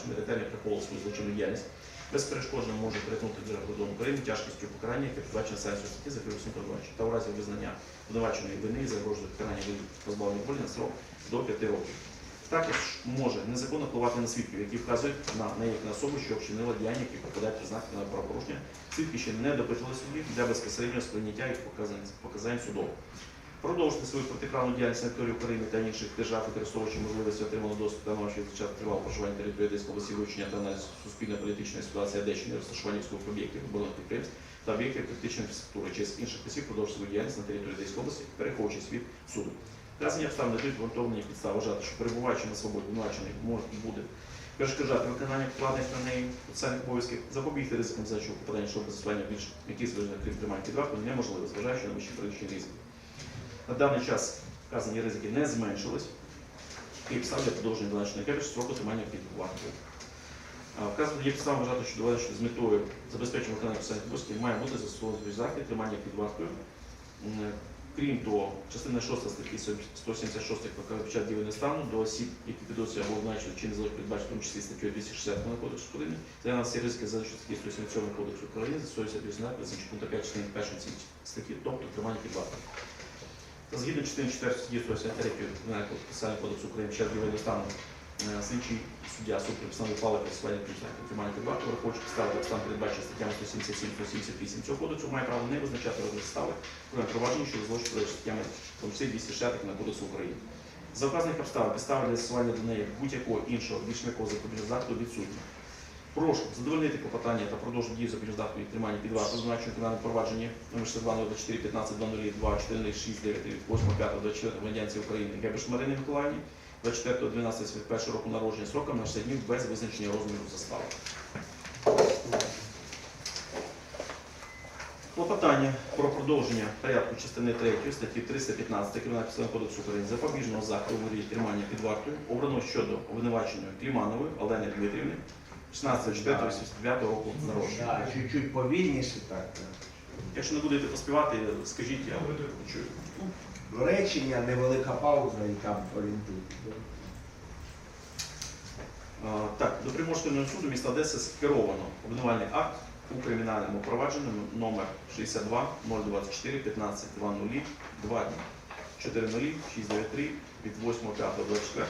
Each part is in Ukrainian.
обвинувачений ретельно приховував свою злочинну діяльність, безперешкодно може перетнути державу кордону України тяжкістю покарання, яке передбачено санкцію статті за керівництвом передбачення, та у разі визнання обвинуваченої вини загрожує покарання позбавлення волі на срок до 5 років. Також може незаконно впливати на свідків, які вказують на неї на особу, що вчинила діяння, які попадають в знаки на правопорушення. Свідки ще не допитували судді для безпосереднього сприйняття їх показань, показань судово. Продовжити свою протиправну діяльність на території України та інших держав, використовуючи можливості отриманого доступу та навчити вивчати тривалого проживання території Одеської області, вивчення та аналіз суспільно-політичної ситуації Одещини, розташування військових об'єктів, оборонних підприємств та об'єктів критичної інфраструктури через інших осіб продовжити свою діяльність на території Одеської області, переховуючись від суду. Вказані обставини дають ґрунтовні підстави вважати, що перебуваючи на свободі, обвинувачений може буде перешкоджати виконання покладених на неї соціальних обов'язків, запобігти ризикам задачу попадання шоку застосування більш яких звичайних крім тримання під неможливо, зважаючи на вищі перелічні ризики. На даний час вказані ризики не зменшились і підстав для продовження обвинуваченої кебіж строку тримання під вартою. Вказано є підстава вважати, що доведено, що з метою забезпечення виконання посадних обов'язків має бути застосований захід тримання під вартою. Крім того, частина 6 статті 176 під час дії стану до осіб, які підозрюють або обвинувачують чи не залежить передбачити, в тому числі статтю 260 Кодексу України, це на всі ризики за статті 177 Кодексу України, застосується об'яснення призначення пункту 5 частини 1 статті, тобто тримання під вартою. Згідно частини 4 статті 173 Кримінального кодексу України час дії стану е, слідчий суддя суд представник пали працювання приміщення тримання під вартою, враховуючи підстави обставин передбачені статтями 177 178 цього кодексу, має право не визначати розмір стави про провадження щодо злочин перед статтями тому 260 на кодексу України. За вказаних обставин підстави для застосування до неї будь-якого іншого більш м'якого запобіжного заходу відсутні. Прошу задовольнити клопотання та продовжити дію запобіжного заходу від тримання під вартою зазначеного кримінальному провадженні номер 62 24 15 00 2 14 6 9 8 5 24 громадянці України Гебеш Марині Миколаївні 24 12 21 року народження сроком на 60 днів без визначення розміру застави. Клопотання про продовження порядку частини 3 статті 315 Кримінального кодексу України запобіжного заходу у тримання під вартою обрано щодо обвинуваченої Кліманової Олени Дмитрівни 16.04.89 року народження. Да, чуть-чуть повільніше так. Якщо не будете поспівати, скажіть, я почую. Речення, невелика пауза і там. А, Так, до Приморського суду міста Одеси скеровано обвинувальний акт у кримінальному провадженні номер 62 024 15 20 2 40 693 від 8.5.24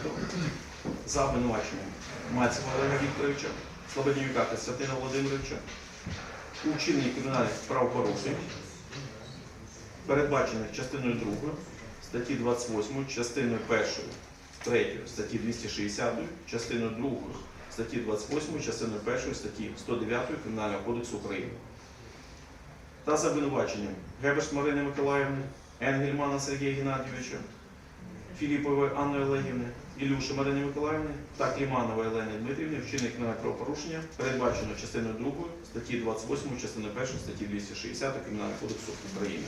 за обвинуваченням Мальцева Олега Вікторовича, Слободнюка Костянтина Володимировича у вчиненні кримінальних правопорушень, передбачених частиною 2 статті 28, частиною 1 3 статті 260, частиною 2 статті 28, частиною 1 статті 109 Кримінального кодексу України. Та за обвинуваченням Гебеш Марини Миколаївни, Енгельмана Сергія Геннадійовича, Філіпової Анни Олегівни, Ілюши Марини Миколаївни та Кліманової Олени Дмитрівни вчинення кримінального правопорушення, передбачено частиною 2 статті 28, частиною 1 статті 260 Кримінального кодексу України.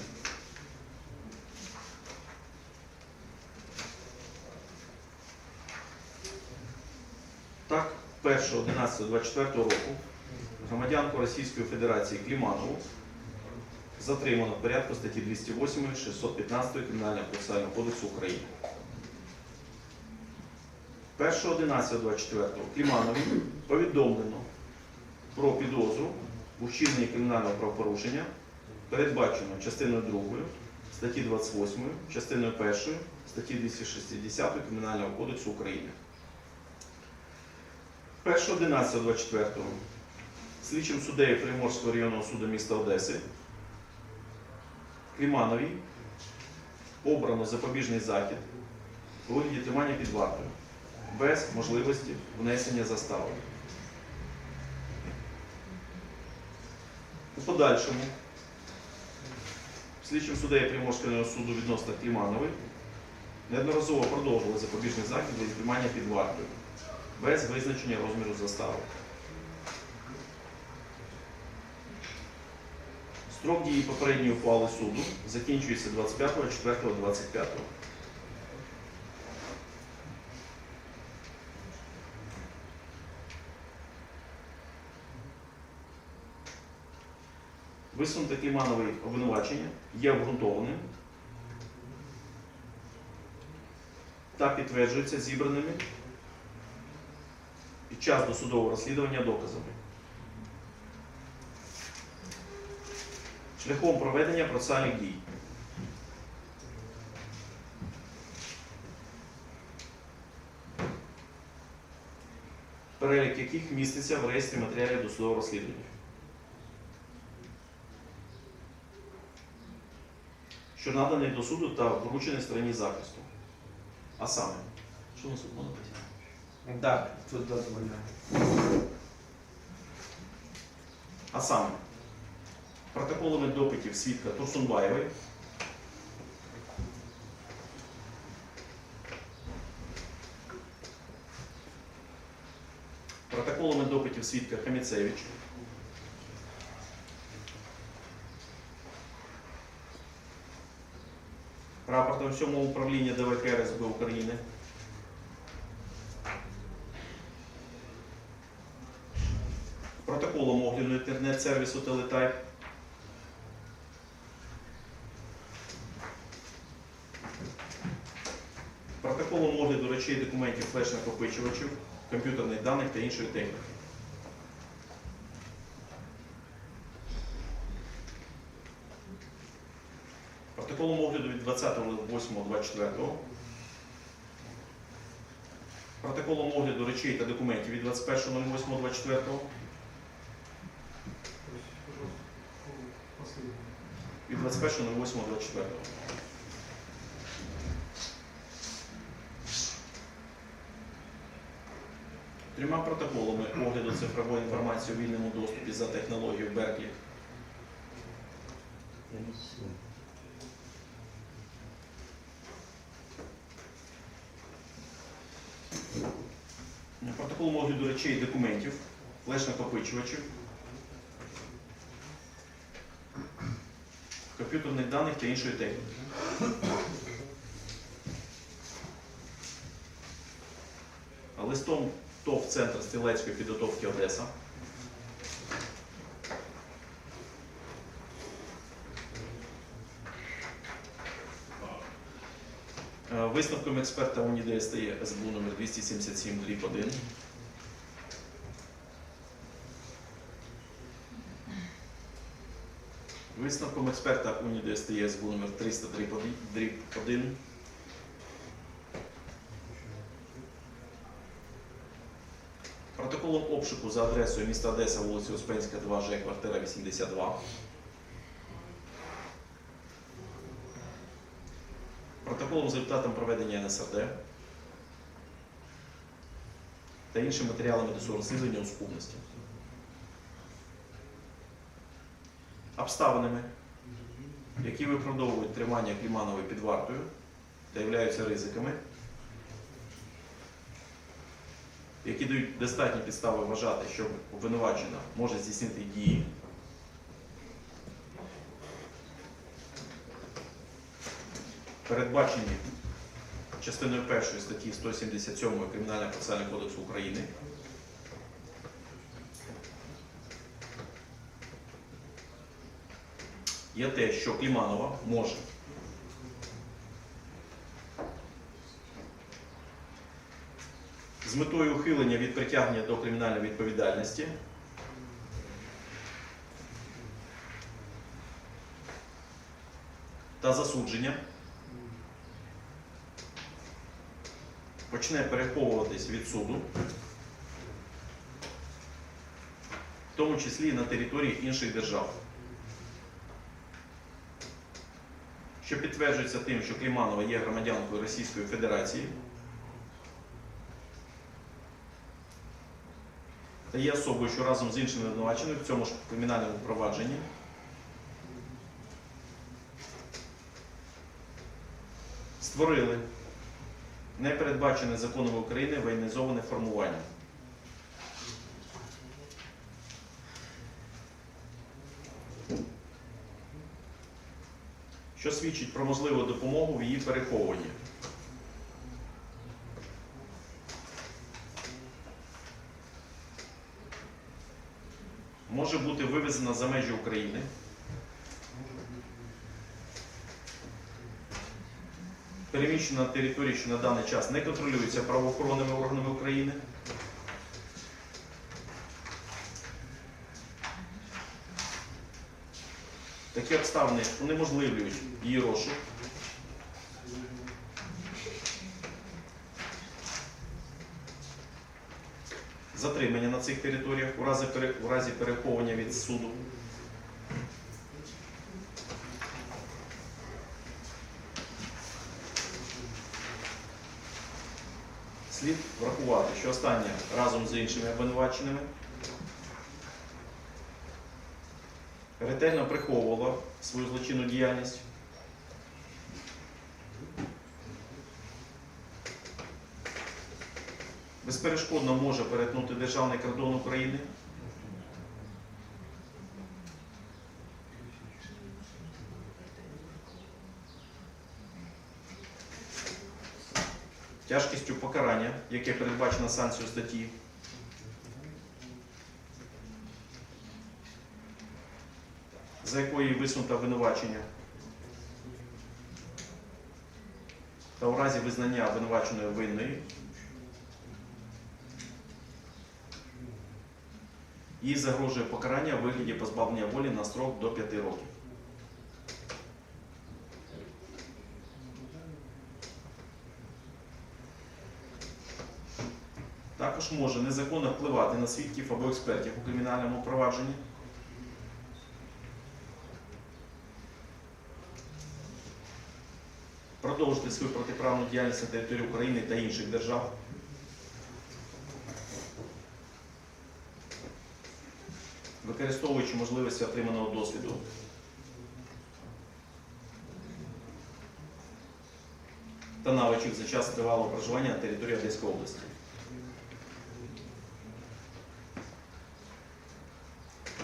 Так, 1.11.24 року громадянку Російської Федерації Кліманову затримано в порядку статті 208 615 Кримінального процесуального кодексу України. 1.11.24 Кліманові повідомлено про підозру у вчиненні кримінального правопорушення, передбачено частиною 2 статті 28, частиною 1 статті 260 Кримінального кодексу України. 1.11.24 слідчим суддею Приморського районного суду міста Одеси Клімановій обрано запобіжний захід у вигляді тримання під вартою без можливості внесення застави. У подальшому слідчим суддею Приморського суду відносно Кліманової неодноразово продовжували запобіжний захід для тримання під вартою без визначення розміру застави. Строк дії попередньої ухвали суду закінчується 25.04.25. Висунуте Кліманове обвинувачення є обґрунтованим та підтверджується зібраними під час досудового розслідування доказами. Шляхом проведення процесуальних дій. Перелік яких міститься в реєстрі матеріалів досудового розслідування. Що наданий до суду та вручений стороні захисту. А саме, що у нас тут можна написати? Так, тут дозволяє. А саме, протоколами допитів свідка Турсунбаєвої, протоколами допитів свідка Хаміцевич, рапортом 7 управління ДВК РСБ України, протоколом огляду інтернет-сервісу Телетайп, протоколом огляду речей документів флеш-накопичувачів, комп'ютерних даних та іншої техніки. Протоколом огляду від 20.08.24. Протоколом огляду речей та документів від 21.08.24. Від 21.08.24. Трьома протоколами огляду цифрової інформації у вільному доступі за технологією Берклі. Протоколом огляду речей документів, флеш-накопичувачів, комп'ютерних даних та іншої техніки. Листом ТОВ Центр стрілецької підготовки Одеса. Висновком експерта УНІД стає СБУ номер 277 дріб 1. Висновком експерта УНІД стає СБУ номер 300 дріб 1. Протоколом обшуку за адресою міста Одеса, вулиця Успенська, 2 Ж, квартира 82. Протоколом з результатом проведення НСРД та іншими матеріалами до розслідування у скупності. Обставинами, які виправдовують тримання Кліманової під вартою та являються ризиками, які дають достатні підстави вважати, що обвинувачена може здійснити дії, передбачені частиною першої статті 177 Кримінального процесуального кодексу України. Є те, що Кліманова може. З метою ухилення від притягнення до кримінальної відповідальності. Та засудження. Почне переховуватись від суду, в тому числі і на території інших держав. Що підтверджується тим, що Кліманова є громадянкою Російської Федерації та є особою, що разом з іншими обвинуваченими в цьому ж кримінальному провадженні створили непередбачене законом України воєнізоване формування. Що свідчить про можливу допомогу в її переховуванні. Може бути вивезена за межі України. переміщена на території, що на даний час не контролюється правоохоронними органами України. Такі обставини унеможливлюють її розшук. Затримання на цих територіях у разі, у разі переховування від суду. Слід врахувати, що останнє разом з іншими обвинуваченими ретельно приховувала свою злочинну діяльність. Безперешкодно може перетнути державний кордон України. Тяжкістю покарання, яке передбачено санкцією статті за якої висунуто обвинувачення. Та у разі визнання обвинуваченої винною їй загрожує покарання у вигляді позбавлення волі на строк до 5 років. Також може незаконно впливати на свідків або експертів у кримінальному провадженні. Продовжити свою протиправну діяльність на території України та інших держав. Використовуючи можливості отриманого досвіду. Та навичок за час тривалого проживання на території Одеської області.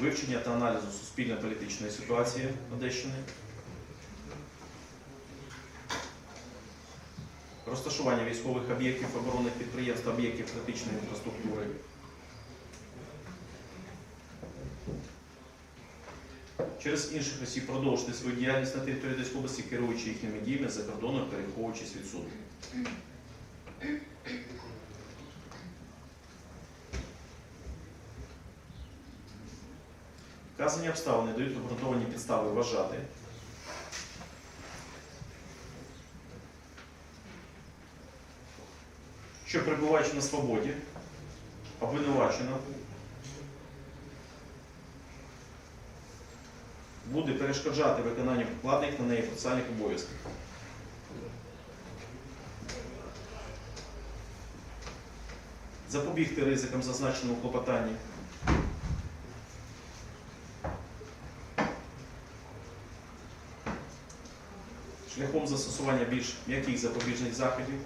Вивчення та аналізу суспільно-політичної ситуації Одещини. Розташування військових об'єктів оборонних підприємств об'єктів критичної інфраструктури. Через інших осіб продовжити свою діяльність на території Одеської області, керуючи їхніми діями за кордоном, переховуючись від суду. Вказані обставини дають обґрунтовані підстави вважати, що перебуваючи на свободі, обвинувачена буде перешкоджати виконанню покладених на неї процесуальних обов'язків. Запобігти ризикам зазначеному в клопотанні. Шляхом застосування більш м'яких запобіжних заходів.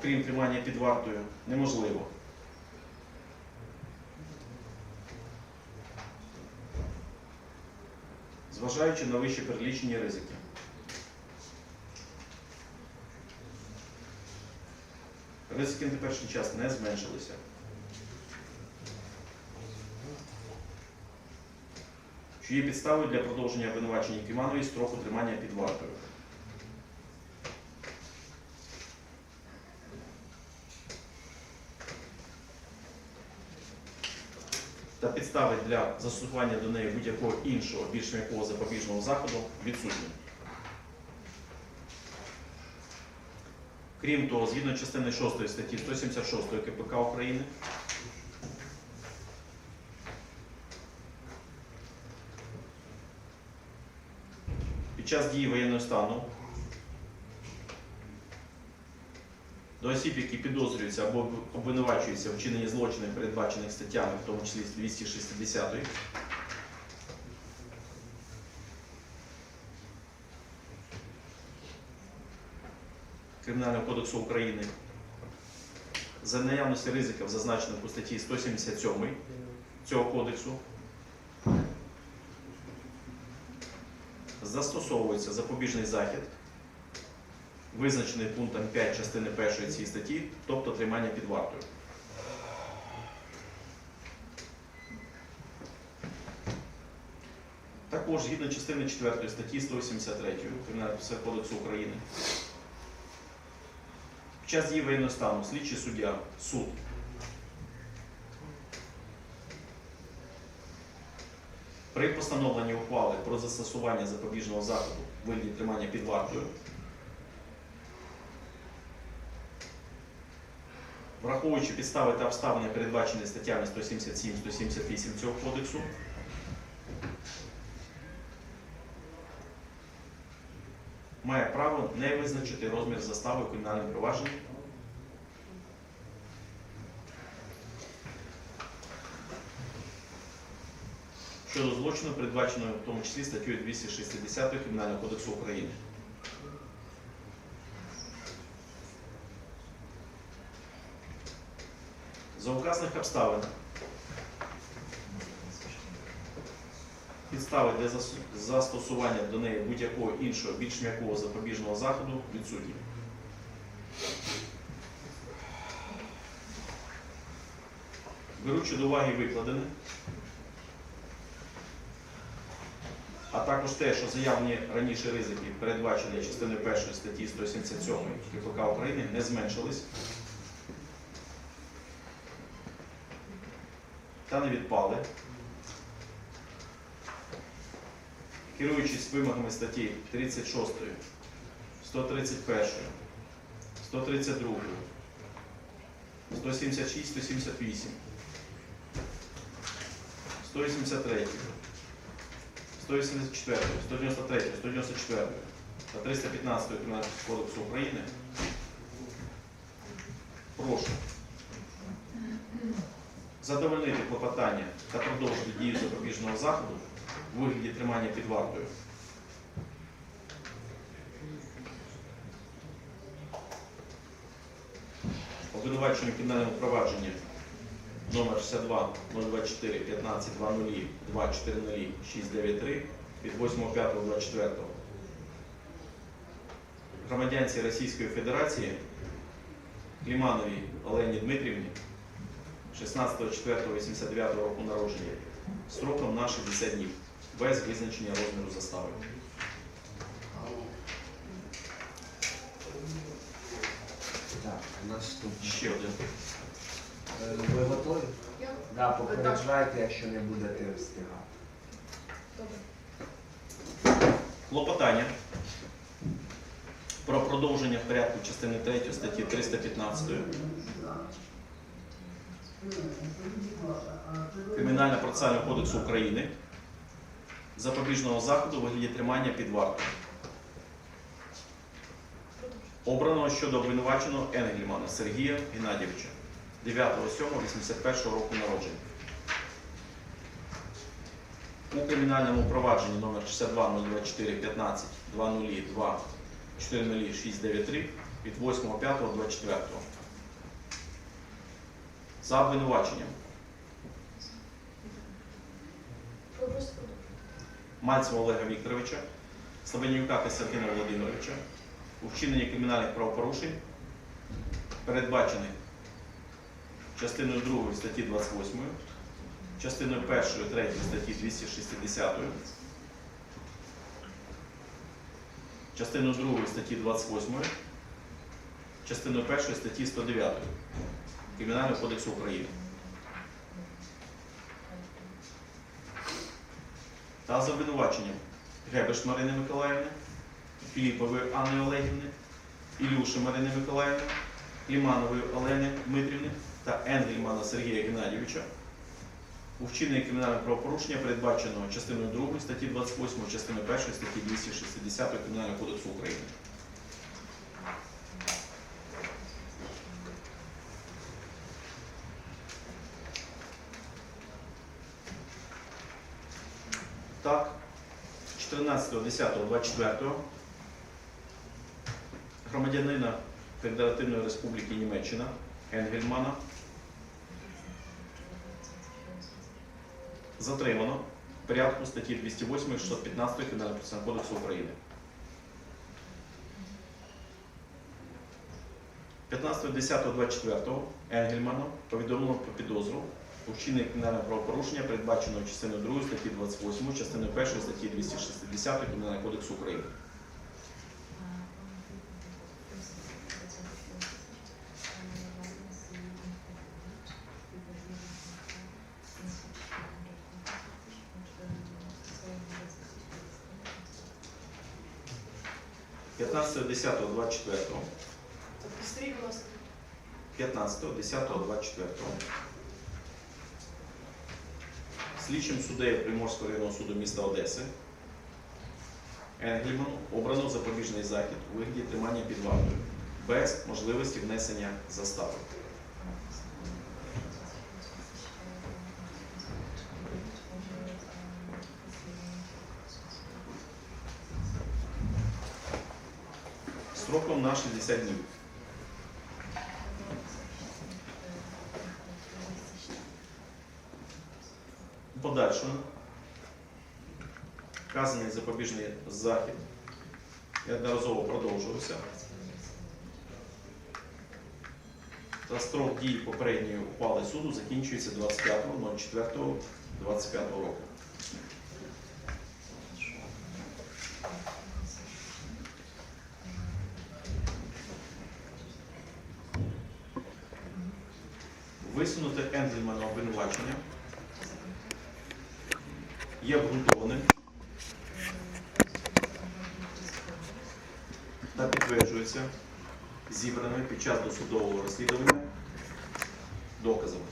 Окрім тримання під вартою, неможливо. Зважаючи на вище перелічені ризики. Ризики на теперішній час не зменшилися. Що є підставою для продовження обвинувачення Кіманової строку тримання під вартою. та підстави для застосування до неї будь-якого іншого більш м'якого запобіжного заходу відсутні. Крім того, згідно частини 6 статті 176 КПК України, під час дії воєнного стану до осіб, які підозрюються або обвинувачуються в вчиненні злочинів, передбачених статтями, в тому числі 260 Кримінального кодексу України. За наявності ризиків, зазначених у статті 177 цього кодексу, застосовується запобіжний захід визначений пунктом 5 частини 1 цієї статті, тобто тримання під вартою. Також згідно частини 4 статті 183 Кримінального кодексу України. Під час дії воєнного стану слідчий суддя, суд При постановленні ухвали про застосування запобіжного заходу в вигляді тримання під вартою Враховуючи підстави та обставини, передбачені статтями 177-178 цього кодексу, має право не визначити розмір застави у кримінальному. Щодо злочину, передбаченого в тому числі статтею 260 Кримінального кодексу України. За обставин. Підстави для застосування до неї будь-якого іншого більш м'якого запобіжного заходу відсутні. Беручи до уваги викладене, а також те, що заявлені раніше ризики, передбачені частиною 1 статті 177 КПК України, не зменшились та не відпали. Керуючись вимогами статті 36, 131, 132, 176, 178, 183, 184, 193, 194 та 315 Кримінального кодексу України, прошу задовольнити клопотання та продовжити дію запобіжного заходу у вигляді тримання під вартою. Обвинувачення в кримінальному провадженні номер 62 024 15 20 240 693 від 8.5.24 громадянці Російської Федерації Клімановій Олені Дмитрівні 16.04.89 року народження строком на 60 днів без визначення розміру застави. Так, наступне. Ще один. Е, Ви готові? Я? Да, попереджайте, якщо не будете встигати. Добре. Клопотання про продовження в порядку частини 3 статті 315 Кримінально-процесуального кодексу України запобіжного заходу у вигляді тримання під вартою. Обраного щодо обвинуваченого Енгельмана Сергія Геннадійовича 9.07.81 року народження. У кримінальному провадженні номер 62 15 202 40693 від 8.5.24 за обвинуваченням. Мальцева Олега Вікторовича, Слабенюка Костянтина Володимировича у вчиненні кримінальних правопорушень, передбачених частиною 2 статті 28, частиною 1 3 статті 260, частиною 2 статті 28, частиною 1 статті 109 Кримінального кодексу України. та за обвинуваченням Гебеш Марини Миколаївни, Філіпової Анни Олегівни, Ілюши Марини Миколаївни, Кліманової Олени Дмитрівни та Енгельмана Сергія Геннадійовича у вчиненні кримінального правопорушення, передбаченого частиною 2 статті 28, частиною 1 статті 260 Кримінального кодексу України. Так, 14.10.24 громадянина Федеративної Республіки Німеччина Енгельмана затримано. В порядку статті 208 615 Кримінального кодексу України. 15.10.24 Енгельману повідомлено про підозру у вчиненні кримінального правопорушення, передбаченого частиною 2 статті 28, частиною 1 статті 260 Кримінального кодексу України. П'ятнадцятого десятого двадцять четвертого. 15.10.24 Слідчим суддею Приморського районного суду міста Одеси Енгельману обрано запобіжний захід у вигляді тримання під вартою без можливості внесення застави. Строком на 60 днів. В Подальшому вказаний запобіжний захід неодноразово продовжувався. Та строк дії попередньої ухвали суду закінчується 25.04.25 року. Висунуте Ензельмана обвинувачення є обґрунтованим та підтверджується зібраними під час досудового розслідування доказами.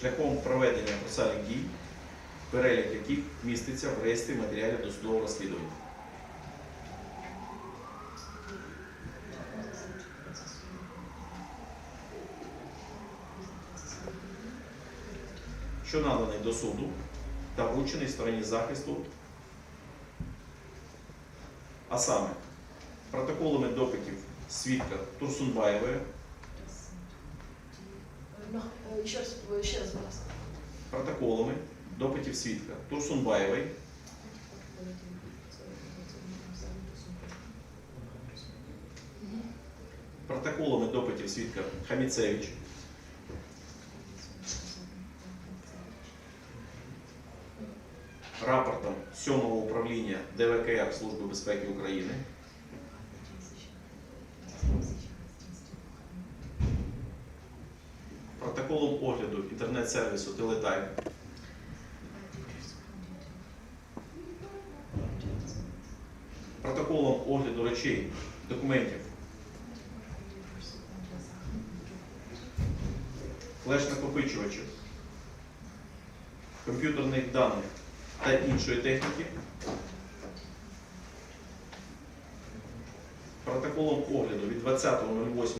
Шляхом проведення процесуальних дій, перелік яких міститься в реєстрі матеріалів досудового розслідування. що наданий до суду та вручений стороні захисту, а саме протоколами допитів свідка Турсунбаєвої, Е, е, Ще протоколами допитів свідка Турсунбаєвої, протоколами допитів свідка Хаміцевич, рапортом 7-го управління ДВКР Служби безпеки України, протоколом огляду інтернет-сервісу Телетайм, протоколом огляду речей, документів, флеш-накопичувачів, комп'ютерних даних та іншої техніки, протоколом огляду від 20.08